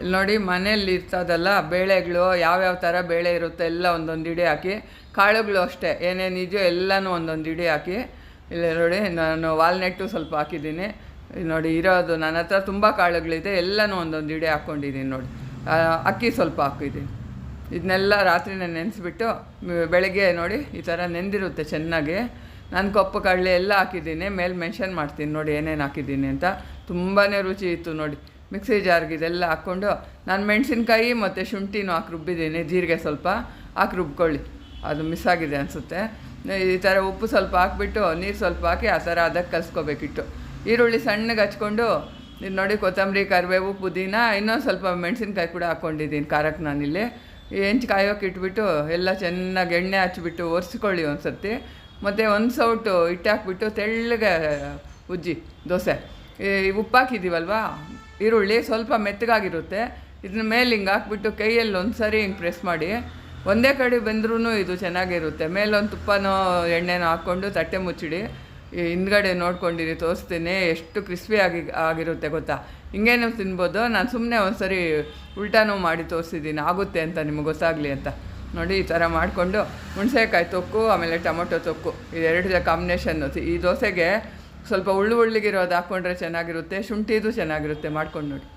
ಇಲ್ಲಿ ನೋಡಿ, ಮನೆಯಲ್ಲಿ ಇರ್ತದಲ್ಲ, ಬೇಳೆಗಳು, ಯಾವ್ಯಾವ ಥರ ಬೇಳೆ ಇರುತ್ತೆ ಎಲ್ಲ ಒಂದೊಂದು ಇಡಿ ಹಾಕಿ, ಕಾಳುಗಳು ಅಷ್ಟೇ ಏನೇನು ಇದೆಯೋ ಎಲ್ಲನೂ ಒಂದೊಂದು ಇಡಿ ಹಾಕಿ, ಇಲ್ಲಿ ನೋಡಿ, ನಾನು ವಾಲ್ನೆಟ್ಟು ಸ್ವಲ್ಪ ಹಾಕಿದ್ದೀನಿ. ನೋಡಿ, ಇರೋದು ನನ್ನ ಹತ್ರ ತುಂಬ ಕಾಳುಗಳಿದೆ, ಎಲ್ಲನೂ ಒಂದೊಂದು ಇಡಿ ಹಾಕ್ಕೊಂಡಿದ್ದೀನಿ ನೋಡಿ. ಅಕ್ಕಿ ಸ್ವಲ್ಪ ಹಾಕಿದ್ದೀನಿ. ಇದನ್ನೆಲ್ಲ ರಾತ್ರಿನೇ ನೆನೆಸ್ಬಿಟ್ಟು, ಬೆಳಗ್ಗೆ ನೋಡಿ, ಈ ಥರ ನೆಂದಿರುತ್ತೆ ಚೆನ್ನಾಗಿ. ನಾನು ಕಪ್ಪು ಕಡಲೆ ಎಲ್ಲ ಹಾಕಿದ್ದೀನಿ, ಮೇಲೆ ಮೆನ್ಷನ್ ಮಾಡ್ತೀನಿ ನೋಡಿ ಏನೇನು ಹಾಕಿದ್ದೀನಿ ಅಂತ. ತುಂಬಾ ರುಚಿ ಇತ್ತು ನೋಡಿ. ಮಿಕ್ಸಿ ಜಾರ್ಗೆ ಇದೆಲ್ಲ ಹಾಕ್ಕೊಂಡು ನಾನು ಮೆಣಸಿನ್ಕಾಯಿ ಮತ್ತು ಶುಂಠಿನೂ ಹಾಕಿ ರುಬ್ಬಿದ್ದೀನಿ, ಜೀರಿಗೆ ಸ್ವಲ್ಪ ಹಾಕಿ ರುಬ್ಕೊಳ್ಳಿ. ಅದು ಮಿಸ್ ಆಗಿದೆ ಅನಿಸುತ್ತೆ. ಈ ಥರ ಉಪ್ಪು ಸ್ವಲ್ಪ ಹಾಕ್ಬಿಟ್ಟು, ನೀರು ಸ್ವಲ್ಪ ಹಾಕಿ ಆ ಥರ ಅದಕ್ಕೆ ಕಲಿಸ್ಕೋಬೇಕಿಟ್ಟು. ಈರುಳ್ಳಿ ಸಣ್ಣಗೆ ಹಚ್ಕೊಂಡು, ಇದು ನೋಡಿ ಕೊತ್ತಂಬರಿ, ಕರಿಬೇವು, ಪುದೀನ, ಇನ್ನೊಂದು ಸ್ವಲ್ಪ ಮೆಣಸಿನ್ಕಾಯಿ ಕೂಡ ಹಾಕ್ಕೊಂಡಿದ್ದೀನಿ ಖಾರಕ್ಕೆ ನಾನಿಲ್ಲಿ. ಹೆಂಚು ಕಾಯೋಕೆ ಇಟ್ಬಿಟ್ಟು, ಎಲ್ಲ ಚೆನ್ನಾಗಿ ಎಣ್ಣೆ ಹಚ್ಬಿಟ್ಟು ಒರೆಸ್ಕೊಳ್ಳಿ ಒಂದು ಸರ್ತಿ ಮತ್ತು ಒಂದು ಸೌಟು ಹಿಟ್ಟು ಹಾಕ್ಬಿಟ್ಟು ತೆಳ್ಳಗೆ ಉಜ್ಜಿ, ದೋಸೆ. ಈ ಉಪ್ಪು ಹಾಕಿದ್ದೀವಲ್ವಾ ಈರುಳ್ಳಿ ಸ್ವಲ್ಪ ಮೆತ್ತಗಾಗಿರುತ್ತೆ. ಇದನ್ನ ಮೇಲೆ ಹಿಂಗೆ ಹಾಕ್ಬಿಟ್ಟು ಕೈಯಲ್ಲಿ ಒಂದು ಸರಿ ಹಿಂಗೆ ಪ್ರೆಸ್ ಮಾಡಿ. ಒಂದೇ ಕಡೆ ಬಂದ್ರೂ ಇದು ಚೆನ್ನಾಗಿರುತ್ತೆ. ಮೇಲೊಂದು ತುಪ್ಪನೋ, ಎಣ್ಣೆನೋ ಹಾಕ್ಕೊಂಡು ತಟ್ಟೆ ಮುಚ್ಚಿಡಿ. ಹಿಂದ್ಗಡೆ ನೋಡ್ಕೊಂಡಿರಿ, ತೋರಿಸ್ತೀನಿ. ಎಷ್ಟು ಕ್ರಿಸ್ಪಿ ಆಗಿ, ಆಗಿರುತ್ತೆ ಗೊತ್ತಾ? ಹಿಂಗೇನು ತಿನ್ಬೋದು. ನಾನು ಸುಮ್ಮನೆ ಒಂದು ಸರಿ ಉಲ್ಟಾನೂ ಮಾಡಿ ತೋರಿಸಿದ್ದೀನಿ ಆಗುತ್ತೆ ಅಂತ ನಿಮಗೆ ಗೊತ್ತಾಗಲಿ ಅಂತ. ನೋಡಿ, ಈ ಥರ ಮಾಡಿಕೊಂಡು. ಹುಣಸೆಕಾಯಿ ತೊಕ್ಕು, ಆಮೇಲೆ ಟೊಮೊಟೊ ತೊಕ್ಕು. ಇದೆರಡು ಕಾಂಬಿನೇಷನ್ನು. ಈ ದೋಸೆಗೆ ಸ್ವಲ್ಪ ಉಳ್ಳು ಉಳ್ಳಿಗಿರೋದು ಹಾಕ್ಕೊಂಡ್ರೆ ಚೆನ್ನಾಗಿರುತ್ತೆ ಶುಂಠಿದು ಚೆನ್ನಾಗಿರುತ್ತೆ ಮಾಡ್ಕೊಂಡು ನೋಡಿ.